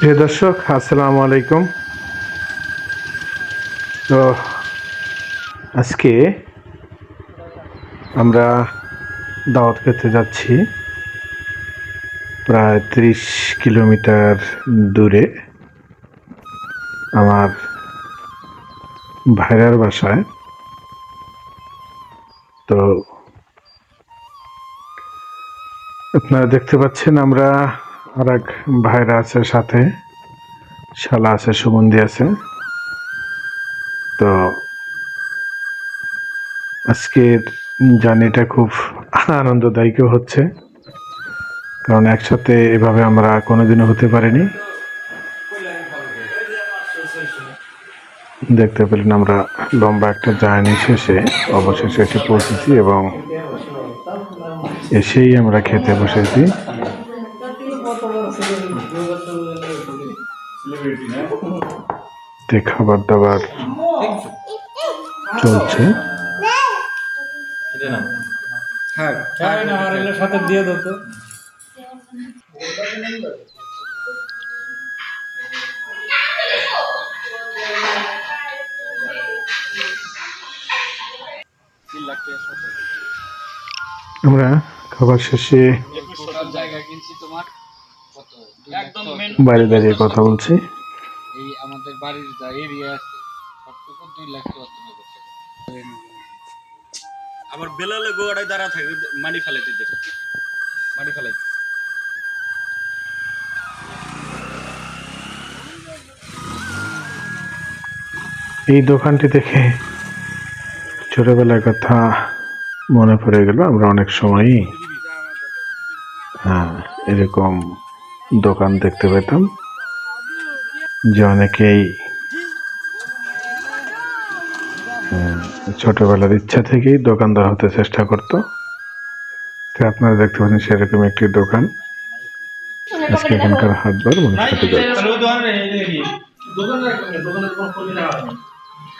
প্রিয় দর্শক, আসসালামু আলাইকুম। তো আজকে আমরা দাওয়াত খেতে যাচ্ছি প্রায় ত্রিশ কিলোমিটার দূরে আমার ভাইরার বাসায়। তো আপনারা দেখতে পাচ্ছেন আমরা আর এক ভাইরা আছে সাথে। শালা আছে সুগন্ধি আছে। তো আজকের জার্নিটা খুব আনন্দদায়কও হচ্ছে। কারণ একসাথে এভাবে আমরা কোনোদিনও হতে পারিনি। দেখতে পেলেন আমরা লম্বা একটা জার্নি শেষে, অবশেষে এসে পৌঁছেছি এবং এসেই আমরা খেতে বসেছি। তে খাবার দাবার চলছে। হ্যাঁ না আমার এগুলো সাথে দিয়ে দাও তো। আমরা খাবার শেষে জায়গা কিনছি তোমার। কত? একদম বাইরে দাঁড়িয়ে কথা বলছি। বাড়ির যা এরিয়া আছে সবটুকু দুই লাখ চুয়াত্তর হাজার টাকা আবার বেলালে গোয়াটায় দাঁড়া থাকে মাটি ফেলাইতে দেখো। মাটি ফেলাইতে। এই দোকানটি দেখে ছোটবেলার কথা মনে পড়ে গেল আমরা অনেক সময়ই হ্যাঁ এরকম দোকান দেখতে পেতাম। যে অনেকেই ছোটবেলার ইচ্ছা থেকেই দোকানদার হতে চেষ্টা করত। তো আপনারা দেখতে পাচ্ছেন সেরকম একটি দোকান। আজকে এখানকার হাটবার মানুষ সাথে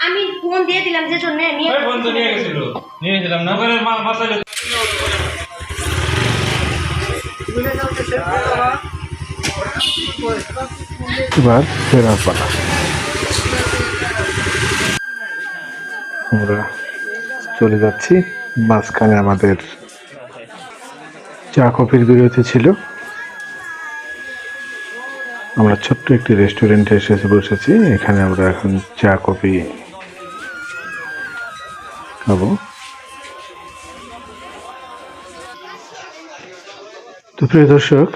আমি ফোন দিয়ে দিলাম যে জন্য নিয়ে বন্ধু নিয়ে গেছিল। নিয়ে গেছিলাম না? মা- মাসালে এবার ফেরার পালা। আমরা চলে যাচ্ছি, মাঝখানে আমাদের চা কফির বিরতি ছিল। আমরা ছোট্ট একটি রেস্টুরেন্টে এসে বসেছি, এখানে আমরা এখন চা, কফি খাব। তো প্রিয় দর্শক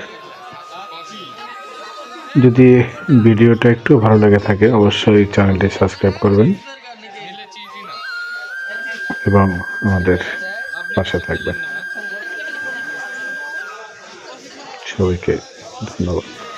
যদি ভিডিওটা একটু ভালো লেগে থাকে, অবশ্যই চ্যানেলটি সাবস্ক্রাইব করবেন এবং আমাদের পাশে থাকবেন। সবাইকে ধন্যবাদ।